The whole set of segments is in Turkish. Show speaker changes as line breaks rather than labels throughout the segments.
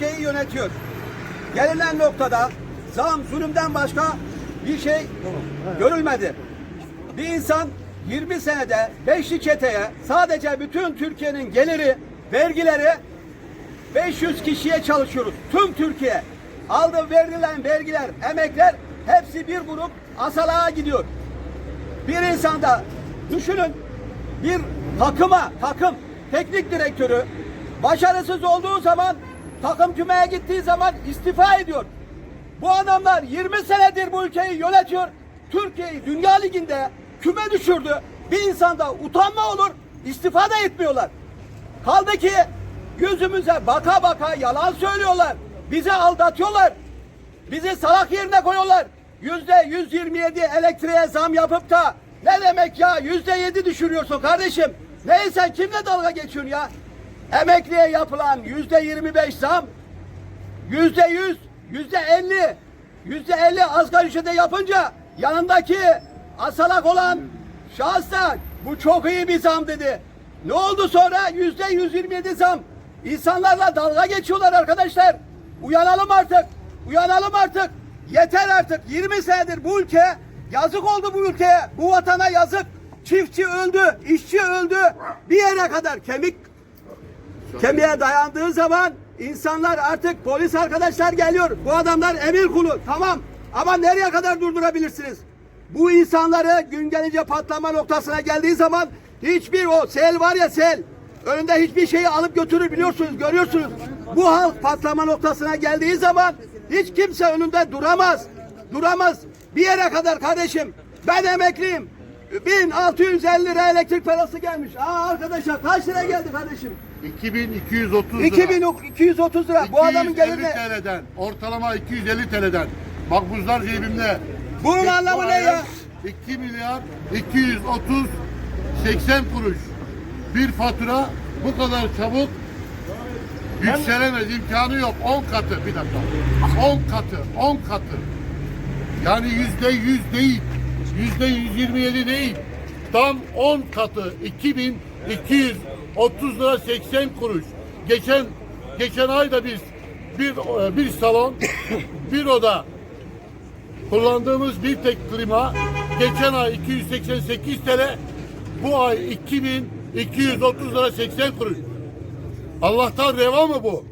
ülkeyi yönetiyor. Gelinen noktada zam, zulümden başka bir şey görülmedi. Bir insan 20 senede beşli çeteye sadece bütün Türkiye'nin geliri, vergileri 500 kişiye çalışıyoruz. Tüm Türkiye. Aldı verilen vergiler, emekler hepsi bir grup asalığa gidiyor. Bir insanda düşünün bir takıma, takım teknik direktörü başarısız olduğu zaman takım kümeye gittiği zaman istifa ediyor. Bu adamlar 20 senedir bu ülkeyi yönetiyor. Türkiye'yi Dünya Ligi'nde küme düşürdü. Bir insanda utanma olur, istifa da etmiyorlar. Kaldı ki yüzümüze baka baka yalan söylüyorlar. Bizi aldatıyorlar. Bizi salak yerine koyuyorlar. Yüzde 127 elektriğe zam yapıp da ne demek ya yüzde yedi düşürüyorsun kardeşim. Neyse kimle dalga geçiyorsun ya? Emekliye yapılan yüzde 25 zam yüzde yüz, yüzde elli, yüzde elli asgari ücrete yapınca yanındaki asalak olan şahıs da bu çok iyi bir zam dedi. Ne oldu sonra? Yüzde 127 zam. İnsanlarla dalga geçiyorlar arkadaşlar. Uyanalım artık. Uyanalım artık. Yeter artık. 20 senedir bu ülke yazık oldu bu ülkeye. Bu vatana yazık. Çiftçi öldü, işçi öldü. Bir yere kadar kemik kemiğe dayandığı zaman insanlar artık polis arkadaşlar geliyor. Bu adamlar emir kulu. Tamam. Ama nereye kadar durdurabilirsiniz? Bu insanları gün gelince patlama noktasına geldiği zaman hiçbir o sel var ya sel önünde hiçbir şeyi alıp götürür biliyorsunuz görüyorsunuz. Bu halk patlama noktasına geldiği zaman hiç kimse önünde duramaz. Duramaz. Bir yere kadar kardeşim ben emekliyim. 1650 lira elektrik parası gelmiş. Aa arkadaşlar kaç lira geldi kardeşim?
2230 lira.
2230 lira. Bu adamın
250
geliri ne?
TL'den. Ortalama 250 TL'den. Makbuzlar cebimde.
Bunun
Bu
anlamı ne ya?
2 milyar 230 80 kuruş. Bir fatura bu kadar çabuk yükselemez. imkanı yok. 10 katı. Bir dakika. 10 katı. 10 katı. Yani yüzde yüz değil. Yüzde 127 değil. Tam 10 katı. 2230 lira 80 kuruş. Geçen geçen ayda biz bir bir salon, bir oda kullandığımız bir tek klima geçen ay 288 TL, bu ay 2230 lira 80 kuruş. Allah'tan reva mı bu?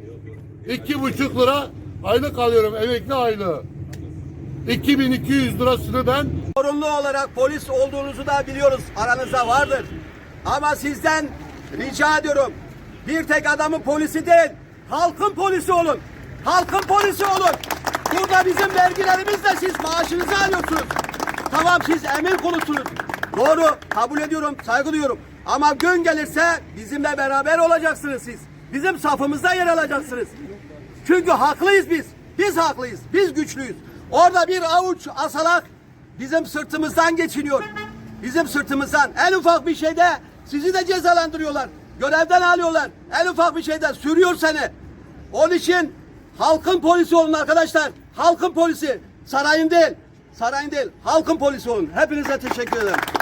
İki buçuk lira aylık alıyorum emekli aylığı. 2200 lirasını ben
Sorumlu olarak polis olduğunuzu da biliyoruz. Aranızda vardır. Ama sizden rica ediyorum. Bir tek adamın polisi değil. Halkın polisi olun. Halkın polisi olun. Burada bizim vergilerimizle siz maaşınızı alıyorsunuz. Tamam siz emir kulusunuz. Doğru kabul ediyorum, saygı duyuyorum. Ama gün gelirse bizimle beraber olacaksınız siz. Bizim safımızda yer alacaksınız. Çünkü haklıyız biz. Biz haklıyız. Biz güçlüyüz. Orada bir avuç asalak bizim sırtımızdan geçiniyor. Bizim sırtımızdan. En ufak bir şeyde sizi de cezalandırıyorlar. Görevden alıyorlar. En ufak bir şeyde sürüyor seni. Onun için halkın polisi olun arkadaşlar. Halkın polisi. Sarayın değil. Sarayın değil. Halkın polisi olun. Hepinize teşekkür ederim.